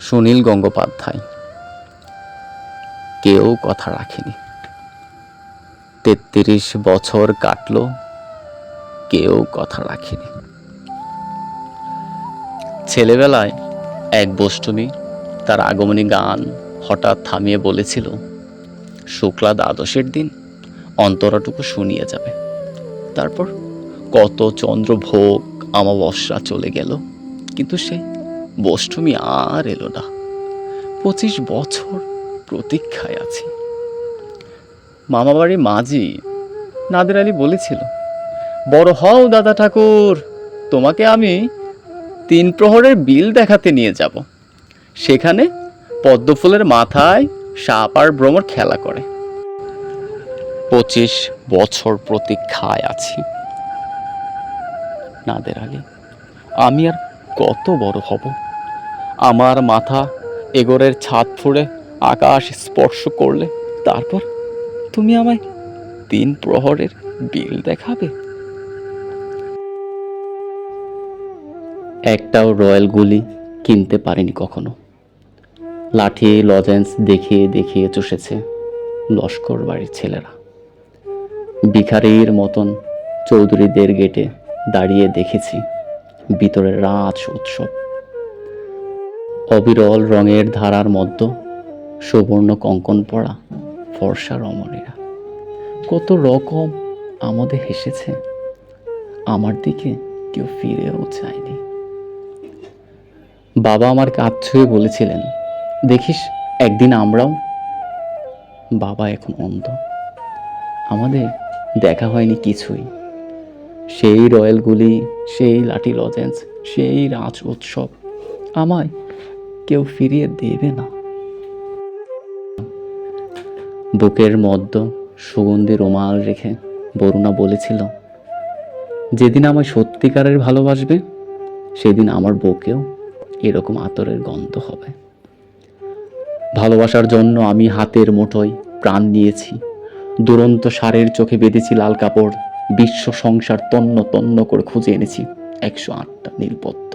সুনীল গঙ্গোপাধ্যায়। কেউ কথা রাখেনি। তেত্রিশ বছর কাটলো, কেউ কথা রাখেনি। ছেলেবেলায় এক বষ্টমী তার আগমনী গান হঠাৎ থামিয়ে বলেছিল, শুক্লা দ্বাদশের দিন অন্তরাটুকু শুনিয়ে যাবে। তারপর কত চন্দ্রভোগ আমাবস্যা চলে গেল। কিন্তু সেই বষ্টমী আর এলো না। পঁচিশ বছর প্রতীক্ষায় আছি। মামাবাড়ি মাঝি নাদের আলী বলেছিল, বড় হও দাদা ঠাকুর, তোমাকে আমি তিন প্রহরের বিল দেখাতে নিয়ে যাব। সেখানে পদ্মফুলের মাথায় সাপ আর ভ্রমর খেলা করে। পঁচিশ বছর প্রতীক্ষায় আছি। নাদের আলী, আমি আর কত বড় হব? আমার মাথা এগোরের ছাদ ফুঁড়ে আকাশ স্পর্শ করলে, তারপর তুমি আমায় তিন প্রহরের বিল দেখাবে। একটাও রয়্যাল গুলি কিনতে পারিনি কখনো। লাঠি, লজেন্স দেখিয়ে দেখিয়ে চষেছে লস্কর বাড়ির ছেলেরা। ভিখারির মতন চৌধুরীদের গেটে দাঁড়িয়ে দেখেছি ভিতরে রাজ উৎসব। অবিরল রঙের ধারার মধ্য সুবর্ণ কঙ্কন পড়া ফর্সা রমণীরা। কত রকম আমাদের হেসেছে। আমার দিকে কেউ ফিরেও চায়নি। বাবা আমার কাজ ছুঁয়ে বলেছিলেন, দেখিস, একদিন আমরাও বাবা এখন অন্ধ। আমাদের দেখা হয়নি কিছুই। সেই রয়্যালগুলি, সেই লাঠি লজেন্স, সেই রাজ উৎসব, আমায় কেউ ফিরিয়ে দেবে না। বুকের মধ্য সুগন্ধি রুমাল রেখে বরুণা বলেছিল, যেদিন আমায় সত্যিকারের ভালোবাসবে, সেদিন আমার বুকেও এরকম আতরের গন্ধ হবে। ভালোবাসার জন্য আমি হাতের মুঠোয় প্রাণ নিয়েছি, দুরন্ত সারের চোখে বেঁধেছি লাল কাপড়, বিশ্ব সংসার তন্ন তন্ন করে খুঁজে এনেছি একশো আটটা নীলপত্র।